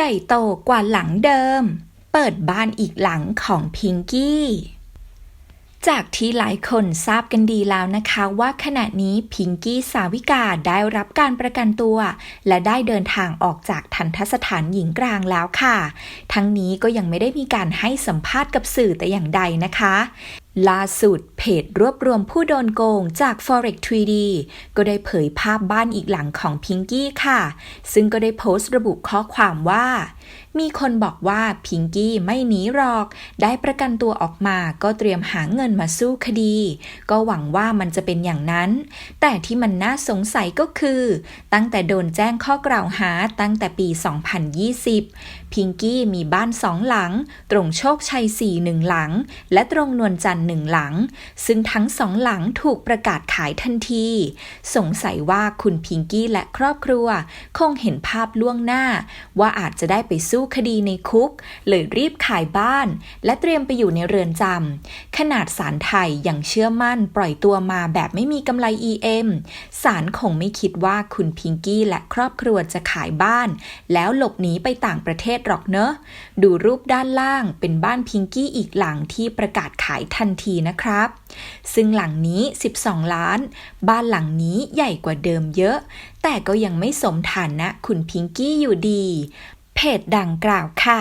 ใหญ่โตกว่าหลังเดิม เปิดบ้านอีกหลังของพิงกี้จากที่หลายคนทราบกันดีแล้วนะคะว่าขณะนี้พิงกี้สาวิกาได้รับการประกันตัว และได้เดินทางออกจากทันทสถานหญิงกลางแล้วค่ะ ทั้งนี้ก็ยังไม่ได้มีการให้สัมภาษณ์กับสื่อแต่อย่างใดนะคะล่าสุดเพจรวบรวมผู้โดนโกงจาก Forex 3D ก็ได้เผยภาพบ้านอีกหลังของพิงกี้ค่ะ ซึ่งก็ได้โพสต์ระบุข้อความว่า มีคนบอกว่าพิงกี้ไม่หนีหรอก ได้ประกันตัวออกมาก็เตรียมหาเงินมาสู้คดี ก็หวังว่ามันจะเป็นอย่างนั้น แต่ที่มันน่าสงสัยก็คือ ตั้งแต่โดนแจ้งข้อกล่าวหาตั้งแต่ปี 2020 พิงกี้มีบ้านสองหลัง ตรงโชคชัย4หนึ่งหลัง และตรงนวลจันทร์หนึ่งหลังซึ่งทั้งสองหลังถูกประกาศขายทันที สงสัยว่าคุณพิงกี้และครอบครัว คงเห็นภาพล่วงหน้า ว่าอาจจะได้ไปสู้คดีในคุก เลยรีบขายบ้าน และเตรียมไปอยู่ในเรือนจำขนาดศาลไทยยังเชื่อมั่นปล่อยตัวมาแบบไม่มีกำไร EM ศาลคงไม่คิดว่าคุณพิงกี้และครอบครัวจะขายบ้าน แล้วหลบหนีไปต่างประเทศหรอกเนอะ ดูรูปด้านล่างเป็นบ้านพิงกี้อีกหลังที่ประกาศขายทันทีนะครับ ซึ่งหลังนี้ 12 ล้าน บ้านหลังนี้ใหญ่กว่าเดิมเยอะ แต่ก็ยังไม่สมฐานะคุณพิงกี้อยู่ดี เพจดังกล่าวค่ะ